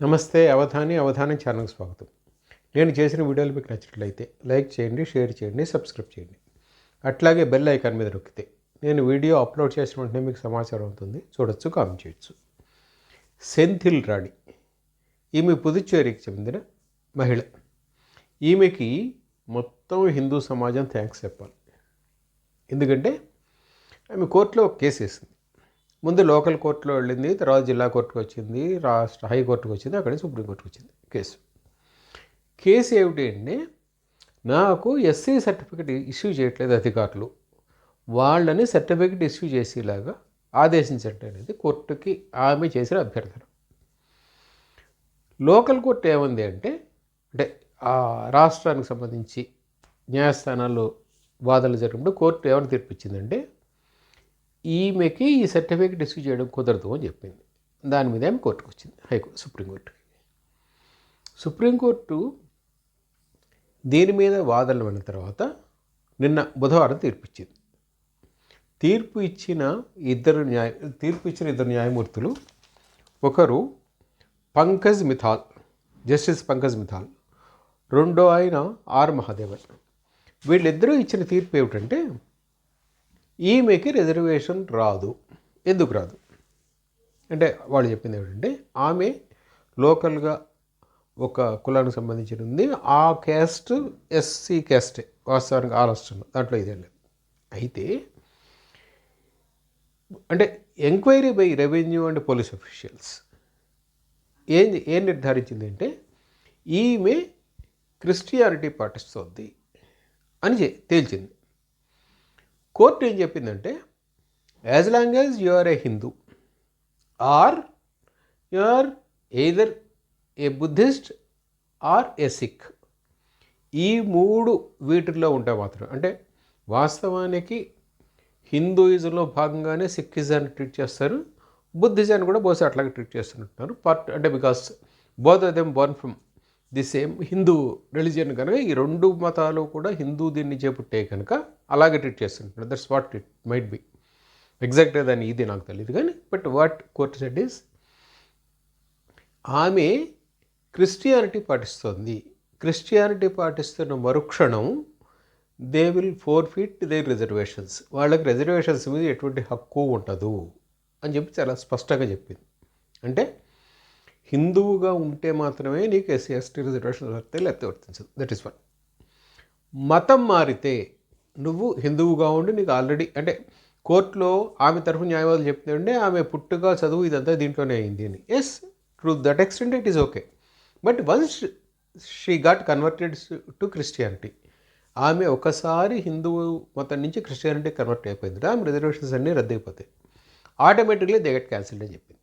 నమస్తే అవధాని అవధానం ఛానల్కి స్వాగతం. నేను చేసిన వీడియోలు మీకు నచ్చినట్లయితే లైక్ చేయండి షేర్ చేయండి సబ్స్క్రైబ్ చేయండి. అట్లాగే బెల్ ఐకాన్ మీద నొక్కితే నేను వీడియో అప్లోడ్ చేసిన వెంటనే మీకు సమాచారం అవుతుంది. చూడొచ్చు కామెంట్ చేయొచ్చు. సెంథిల్ రాణి. ఈమె పుదుచ్చేరికి చెందిన మహిళ. ఈమెకి మొత్తం హిందూ సమాజం థ్యాంక్స్ చెప్పాలి. ఎందుకంటే ఆమె కోర్టులో ఒక కేసు వేసింది. ముందు లోకల్ కోర్టులో వెళ్ళింది తర్వాత జిల్లా కోర్టుకు వచ్చింది రాష్ట్ర హైకోర్టుకు వచ్చింది అక్కడి సుప్రీంకోర్టుకు వచ్చింది కేసు. కేసు ఏమిటి అంటే నాకు ఎస్సీ సర్టిఫికేట్ ఇష్యూ చేయట్లేదు అధికారులు. వాళ్ళని సర్టిఫికేట్ ఇష్యూ చేసేలాగా ఆదేశించండి అనేది కోర్టుకి ఆమె చేసిన అభ్యర్థన. లోకల్ కోర్టు ఏముంది అంటే అంటే ఆ రాష్ట్రానికి సంబంధించి న్యాయస్థానాల్లో వాదనలు జరిగినప్పుడు కోర్టు ఏమైనా తీర్పిచ్చిందంటే ఈమెకి ఈ సర్టిఫికేట్ ఇష్యూ చేయడం కుదరదు అని చెప్పింది. దాని మీద ఆమె కోర్టుకు వచ్చింది హైకోర్టు సుప్రీంకోర్టుకి. సుప్రీంకోర్టు దీని మీద వాదనలు విన్న తర్వాత నిన్న బుధవారం తీర్పు ఇచ్చింది తీర్పు ఇచ్చిన ఇద్దరు న్యాయ తీర్పు ఇచ్చిన ఇద్దరు న్యాయమూర్తులు ఒకరు పంకజ్ మిథాల్ జస్టిస్ పంకజ్ మిథాల్ రెండో ఆయన ఆర్ మహాదేవన్. వీళ్ళిద్దరూ ఇచ్చిన తీర్పు ఏమిటంటే ఈమెకి రిజర్వేషన్ రాదు. ఎందుకు రాదు? అంటే వాళ్ళు చెప్పింది ఏమిటంటే ఆమె లోకల్గా ఒక కులానికి సంబంధించి ఉంది. ఆ క్యాస్ట్ ఎస్సీ క్యాస్టే. వాస్తవానికి ఆలోచన దాంట్లో ఇదే లేదు. అయితే అంటే enquiry by revenue and police officials. ఏం ఏం నిర్ధారించింది అంటే ఈమె క్రిస్టియానిటీ పాటిస్తోంది అని తేల్చింది. కోర్టు ఏం చెప్పిందంటే as long as you are a Hindu or you are either a Buddhist or a Sikh ఈ మూడు వీటిల్లో ఉంటే మాత్రం అంటే వాస్తవానికి హిందూయిజంలో భాగంగానే సిక్కిజాన్ని ట్రీట్ చేస్తారు బుద్ధిజాన్ని కూడా బహుశా అట్లాగే ట్రీట్ చేస్తున్నట్టున్నారు పార్ట్ అంటే because both them born from the same Hindu religion కనుక ఈ రెండు మతాలు కూడా హిందూ దీన్ని చేపట్టే కనుక అలాగే ట్రీట్ చేస్తుంటారు that's what it might be ఎగ్జాక్ట్గా దాన్ని ఇది నాకు తెలియదు కానీ but what court set is ఆమె క్రిస్టియానిటీ పాటిస్తోంది. క్రిస్టియానిటీ పాటిస్తున్న మరుక్షణం they will forfeit their reservations వాళ్ళకి రిజర్వేషన్స్ మీద ఎటువంటి హక్కు ఉండదు అని చెప్పి చాలా స్పష్టంగా చెప్పింది. అంటే హిందువుగా ఉంటే మాత్రమే నీకు ఎస్సీ ఎస్టీ రిజర్వేషన్ వస్తే లేకపోతే వర్తించదు. దట్ ఈస్ వన్ మతం మారితే నువ్వు హిందువుగా ఉండి నీకు ఆల్రెడీ అంటే కోర్టులో ఆమె తరఫు న్యాయవాదులు చెప్తుంటే ఆమె పుట్టుగా చదువు ఇదంతా దీంట్లోనే అయింది అని. Yes to that extent it is okay but once she got converted to Christianity ఆమె ఒకసారి హిందువు మతం నుంచి క్రిస్టియానిటీ కన్వర్ట్ అయిపోయింది ఆమె రిజర్వేషన్స్ అన్నీ రద్దయిపోతాయి. ఆటోమేటిక్లీ దే గట్ క్యాన్సిల్డ్ అని చెప్పింది.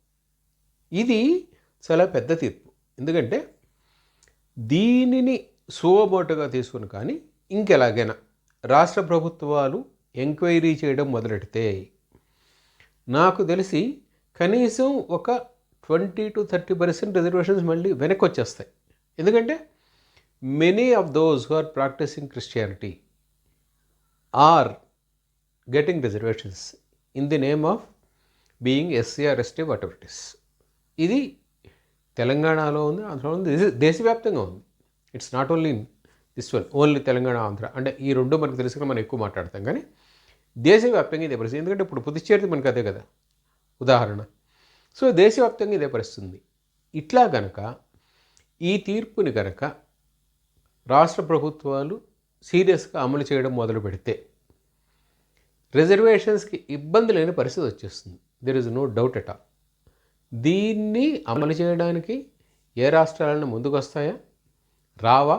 ఇది చాలా పెద్ద తీర్పు. ఎందుకంటే దీనిని సువమోటుగా తీసుకుని కానీ ఇంకెలాగైనా రాష్ట్ర ప్రభుత్వాలు ఎంక్వైరీ చేయడం మొదలెడితే నాకు తెలిసి కనీసం ఒక twenty two thirty percent reservations మళ్ళీ వెనక్కి వచ్చేస్తాయి ఎందుకంటే many of those who are practising Christianity are getting reservations in the name of being SC or ST whatever it is ఇది తెలంగాణలో ఉంది ఆంధ్రలో ఉంది. దేశవ్యాప్తంగా ఉంది. It's not only in this one only Telangana Andhra. అంటే ఈ రెండు మనకు తెలుసుకుని మనం ఎక్కువ మాట్లాడతాం. కానీ దేశవ్యాప్తంగా ఇదే పరిస్థితి. ఎందుకంటే ఇప్పుడు పుదుచ్చేరిది మనకు అదే కదా ఉదాహరణ. సో దేశవ్యాప్తంగా ఇదే పరిస్థితుంది. ఇట్లా గనక ఈ తీర్పుని గనక రాష్ట్ర ప్రభుత్వాలు సీరియస్గా అమలు చేయడం మొదలు పెడితే రిజర్వేషన్స్కి ఇబ్బంది లేని పరిస్థితి వచ్చేస్తుంది. There is no doubt at all దీన్ని అమలు చేయడానికి ఏ రాష్ట్రాలను ముందుకు వస్తాయా రావా?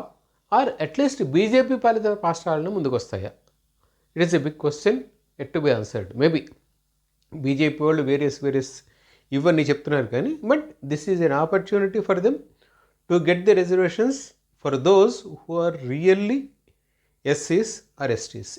ఆర్ అట్లీస్ట్ బీజేపీ పాలిత రాష్ట్రాలను ముందుకు వస్తాయా it is a big question at to be answered maybe BJP వాళ్ళు వేరియస్ వేరియస్ ఇవన్నీ చెప్తున్నారు కానీ but this is an opportunity for them to get the reservations for those who are really ఎస్సీస్ or ఎస్టీస్